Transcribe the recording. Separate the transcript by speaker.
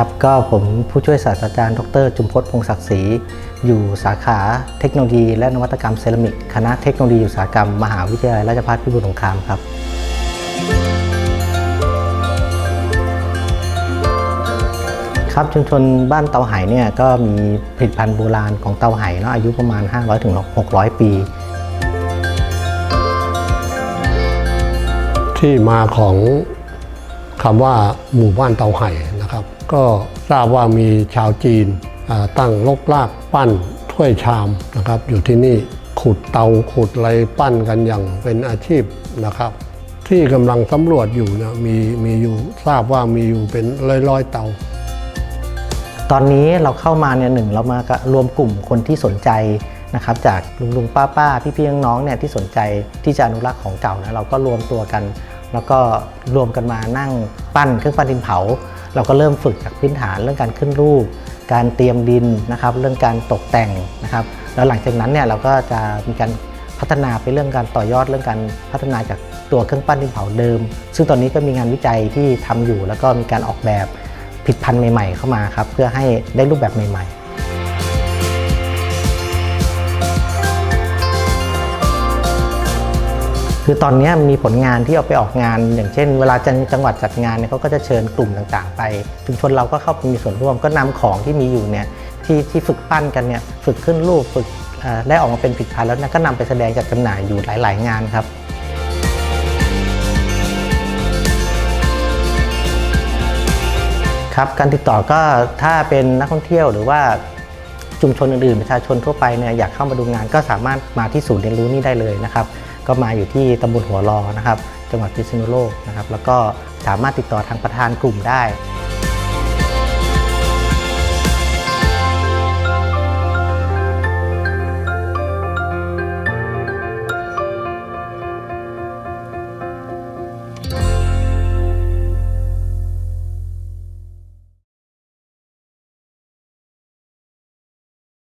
Speaker 1: ครับก็ผมผู้ช่วยศาสตราจารย์ดรจุมพจน์พงศักดิ์ศรีอยู่สาขาเทคโนโลยี และนวัตกรรมเซรามิก คณะเทคโนโลยีอุตสาหกรรม มหาวิทยาลัยราชภัฏพิบูลสงครามครับครับชุมชนบ้านเตาไหเนี่ยก็มีผลิตภัณฑ์โบราณของเตาไหเนาะอายุประมาณ 500-600ถึง600ปี
Speaker 2: ที่มาของคำว่าหมู่บ้านเตาไห่ ก็ทราบว่ามีชาวจีนตั้งลกลากปั้นถ้วยชามนะครับ อยู่ที่นี่ขุดเตาขุดอะไรปั้นกันอย่างเป็นอาชีพนะครับ ที่กำลังสำรวจอยู่นะมีมีอยู่ทราบว่ามีอยู่เป็นร้อยๆเตา
Speaker 1: ตอนนี้เราเข้ามาเนี่ยหนึ่งเรามารวมกลุ่มคนที่สนใจนะครับจากลุงลุงป้าป้าพี่พี่น้องเนี่ยที่สนใจที่จะอนุรักษ์ของเก่านะเราก็รวมตัวกัน แล้วก็รวมกันมานั่งปั้นเครื่องปั้นดินเผา เราก็เริ่มฝึกจากพื้นฐานเรื่องการขึ้นรูป การเตรียมดินนะครับ เรื่องการตกแต่งนะครับ แล้วหลังจากนั้นเนี่ยเราก็จะมีการพัฒนาไปเรื่องการต่อยอดเรื่องการพัฒนาจากตัวเครื่องปั้นดินเผาเดิม ซึ่งตอนนี้ก็มีงานวิจัยที่ทำอยู่ แล้วก็มีการออกแบบผิดพันธุ์ใหม่ ๆ เข้ามาครับเพื่อให้ได้รูปแบบใหม่ ๆ คือตอนนี้มีผลงานที่เอาไปออกงาน อย่างเช่น เวลาจังจังหวัดจัดงานเนี่ยเขาก็จะเชิญกลุ่มต่างๆ ไปชุมชนเราก็เข้าไปมีส่วนร่วมก็นำของที่มีอยู่เนี่ยที่ที่ฝึกปั้นกันเนี่ยฝึกขึ้นรูปฝึกได้ออกมาเป็นผลิตภัณฑ์แล้วเนี่ยก็นำไปแสดงจัดจำหน่ายอยู่หลาย ๆ งานครับครับการติดต่อก็ถ้าเป็นนักท่องเที่ยวหรือว่าชุมชนอื่นๆประชาชนทั่วไปเนี่ยอยากเข้ามาดูงานก็สามารถมาที่ศูนย์เรียนรู้นี่ได้เลยนะครับ ก็มาอยู่ที่ตำบลหัวรอนะครับ จังหวัดพิษณุโลกนะครับ แล้วก็สามารถติดต่อทางประธานกลุ่มได้